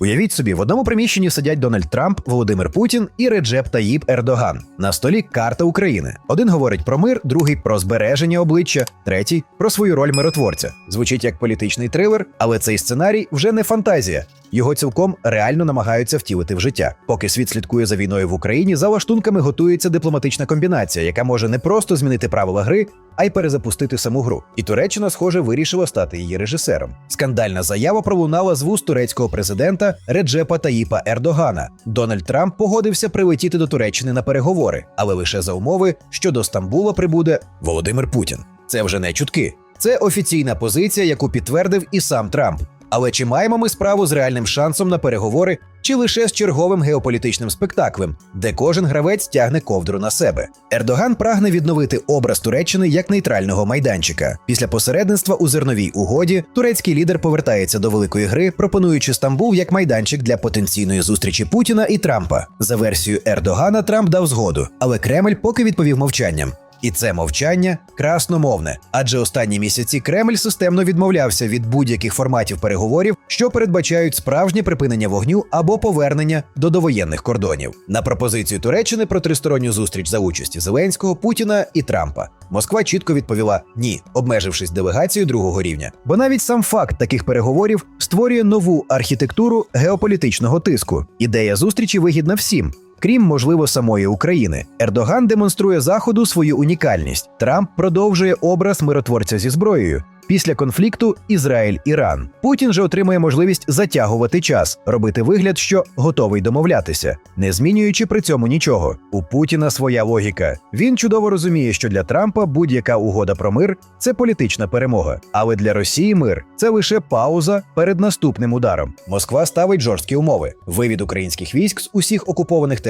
Уявіть собі, в одному приміщенні сидять Дональд Трамп, Володимир Путін і Реджеп Таїб Ердоган. На столі карта України. Один говорить про мир, другий про збереження обличчя, третій про свою роль миротворця. Звучить як політичний трилер, але цей сценарій вже не фантазія. Його цілком реально намагаються втілити в життя. Поки світ слідкує за війною в Україні, за лаштунками готується дипломатична комбінація, яка може не просто змінити правила гри, а й перезапустити саму гру. І Туреччина, схоже, вирішила стати її режисером. Скандальна заява пролунала з вуст турецького президента Реджепа Таїпа Ердогана. Дональд Трамп погодився прилетіти до Туреччини на переговори, але лише за умови, що до Стамбула прибуде Володимир Путін. Це вже не чутки. Це офіційна позиція, яку підтвердив і сам Трамп. Але чи маємо ми справу з реальним шансом на переговори, чи лише з черговим геополітичним спектаклем, де кожен гравець тягне ковдру на себе? Ердоган прагне відновити образ Туреччини як нейтрального майданчика. Після посередництва у зерновій угоді турецький лідер повертається до великої гри, пропонуючи Стамбул як майданчик для потенційної зустрічі Путіна і Трампа. За версією Ердогана Трамп дав згоду, але Кремль поки відповів мовчанням. І це мовчання красномовне, адже останні місяці Кремль системно відмовлявся від будь-яких форматів переговорів, що передбачають справжнє припинення вогню або повернення до довоєнних кордонів. На пропозицію Туреччини про тристоронню зустріч за участі Зеленського, Путіна і Трампа. Москва чітко відповіла ні, обмежившись делегацією другого рівня. Бо навіть сам факт таких переговорів створює нову архітектуру геополітичного тиску. Ідея зустрічі вигідна всім. Крім можливо самої України, Ердоган демонструє заходу свою унікальність. Трамп продовжує образ миротворця зі зброєю. Після конфлікту Ізраїль-Іран Путін же отримує можливість затягувати час, робити вигляд, що готовий домовлятися, не змінюючи при цьому нічого. У Путіна своя логіка. Він чудово розуміє, що для Трампа будь-яка угода про мир це політична перемога. Але для Росії мир це лише пауза перед наступним ударом. Москва ставить жорсткі умови: вивід українських військ з усіх окупованих територій,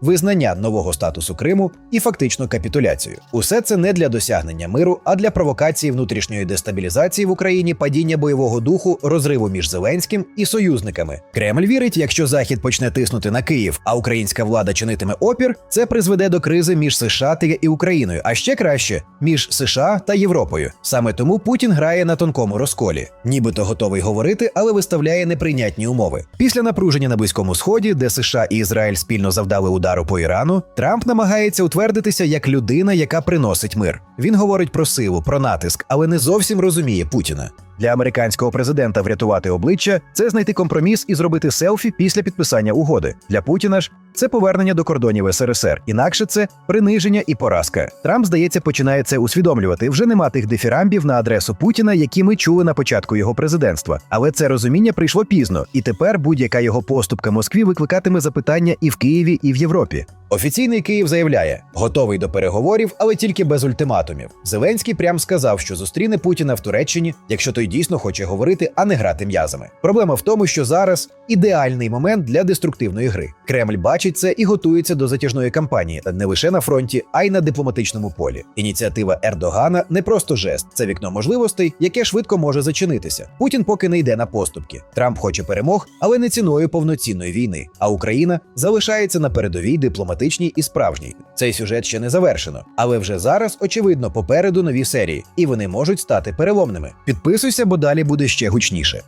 визнання нового статусу Криму і фактично капітуляцію. Усе це не для досягнення миру, а для провокації внутрішньої дестабілізації в Україні, падіння бойового духу, розриву між Зеленським і союзниками. Кремль вірить, якщо Захід почне тиснути на Київ, а українська влада чинитиме опір, це призведе до кризи між США та і Україною, а ще краще між США та Європою. Саме тому Путін грає на тонкому розколі, нібито готовий говорити, але виставляє неприйнятні умови. Після напруження на близькому сході, де США і Ізраїль спільно завдали удару по Ірану, Трамп намагається утвердитися як людина, яка приносить мир. Він говорить про силу, про натиск, але не зовсім розуміє Путіна. Для американського президента врятувати обличчя це знайти компроміс і зробити селфі після підписання угоди. Для Путіна ж це повернення до кордонів СРСР. Інакше це приниження і поразка. Трамп, здається, починає це усвідомлювати. Вже нема тих дифірамбів на адресу Путіна, які ми чули на початку його президентства. Але це розуміння прийшло пізно, і тепер будь-яка його поступка Москві викликатиме запитання і в Києві, і в Європі. Офіційний Київ заявляє, готовий до переговорів, але тільки без ультиматумів. Зеленський прям сказав, що зустріне Путіна в Туреччині, якщо той дійсно хоче говорити, а не грати м'язами. Проблема в тому, що зараз ідеальний момент для деструктивної гри. Кремль бачить це і готується до затяжної кампанії не лише на фронті, а й на дипломатичному полі. Ініціатива Ердогана не просто жест, це вікно можливостей, яке швидко може зачинитися. Путін поки не йде на поступки. Трамп хоче перемог, але не ціною повноцінної війни. А Україна залишається на передовій дипломатичній і справжній. Цей сюжет ще не завершено, але вже зараз очевидно попереду нові серії, і вони можуть стати переломними. Підписуйся, бо далі буде ще гучніше.